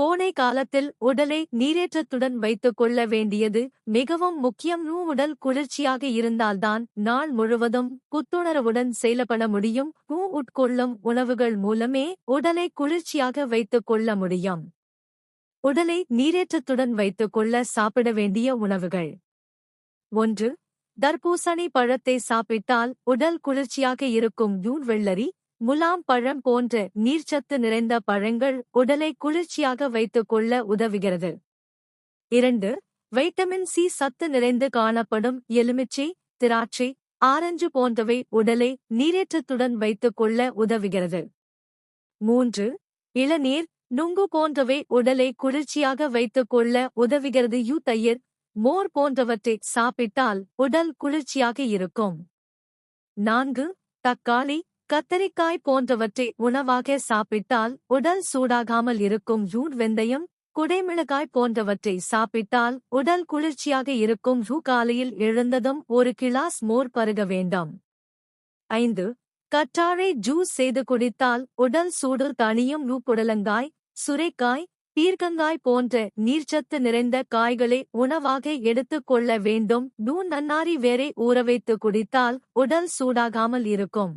கோடை காலத்தில் உடலை நீரேற்றத்துடன் வைத்துக் கொள்ள வேண்டியது மிகவும் முக்கியம். நூ உடல் குளிர்ச்சியாக இருந்தால்தான் நாள் முழுவதும் புத்துணர்வுடன் செயல்பட முடியும். பூ உட்கொள்ளும் உணவுகள் மூலமே உடலை குளிர்ச்சியாக வைத்துக் கொள்ள முடியும். உடலை நீரேற்றத்துடன் வைத்துக் கொள்ள சாப்பிட வேண்டிய உணவுகள். ஒன்று தர்பூசணி பழத்தை சாப்பிட்டால் உடல் குளிர்ச்சியாக இருக்கும். யூன் வெள்ளரி முலாம் பழம் போன்ற நீர்ச்சத்து நிறைந்த பழங்கள் உடலை குளிர்ச்சியாக வைத்துக் கொள்ள உதவுகிறது. இரண்டு வைட்டமின் சி சத்து நிறைந்து காணப்படும் எலுமிச்சை திராட்சை ஆரஞ்சு போன்றவை உடலை நீரேற்றத்துடன் வைத்துக் கொள்ள உதவுகிறது. மூன்று இளநீர் நுங்கு போன்றவை உடலை குளிர்ச்சியாக வைத்துக் கொள்ள உதவுகிறது. யூ தயிர் மோர் போன்றவற்றை சாப்பிட்டால் உடல் குளிர்ச்சியாக இருக்கும். நான்கு தக்காளி கத்தரிக்காய் போன்றவற்றை உணவாக சாப்பிட்டால் உடல் சூடாகாமல் இருக்கும் யூட் வெந்தயம் குடைமிளகாய் போன்றவற்றை சாப்பிட்டால் உடல் குளிர்ச்சியாக இருக்கும் யூ காலையில் எழுந்ததும் ஒரு கிளாஸ் மோர் பருக வேண்டாம். ஐந்து கற்றாழை ஜூஸ் செய்து குடித்தால் உடல் சூடு தணியும் யூ புடலங்காய் சுரைக்காய் தீர்க்கங்காய் போன்ற நீர்ச்சத்து நிறைந்த காய்களை உணவாக எடுத்துக் கொள்ள வேண்டும். நூ நன்னாரி வேரை ஊறவைத்து குடித்தால் உடல் சூடாகாமல் இருக்கும்.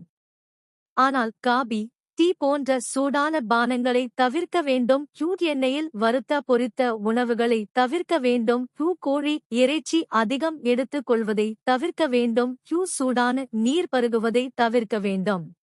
ஆனால் காபி டீ போன்ற சூடான பானங்களை தவிர்க்க வேண்டும். யூட் எண்ணெயில் வறுத்த பொரித்த உணவுகளை தவிர்க்க வேண்டும். கியூ கோழி இறைச்சி அதிகம் எடுத்துக் கொள்வதை தவிர்க்க வேண்டும். கியூ சூடான நீர் பருகுவதை தவிர்க்க வேண்டும்.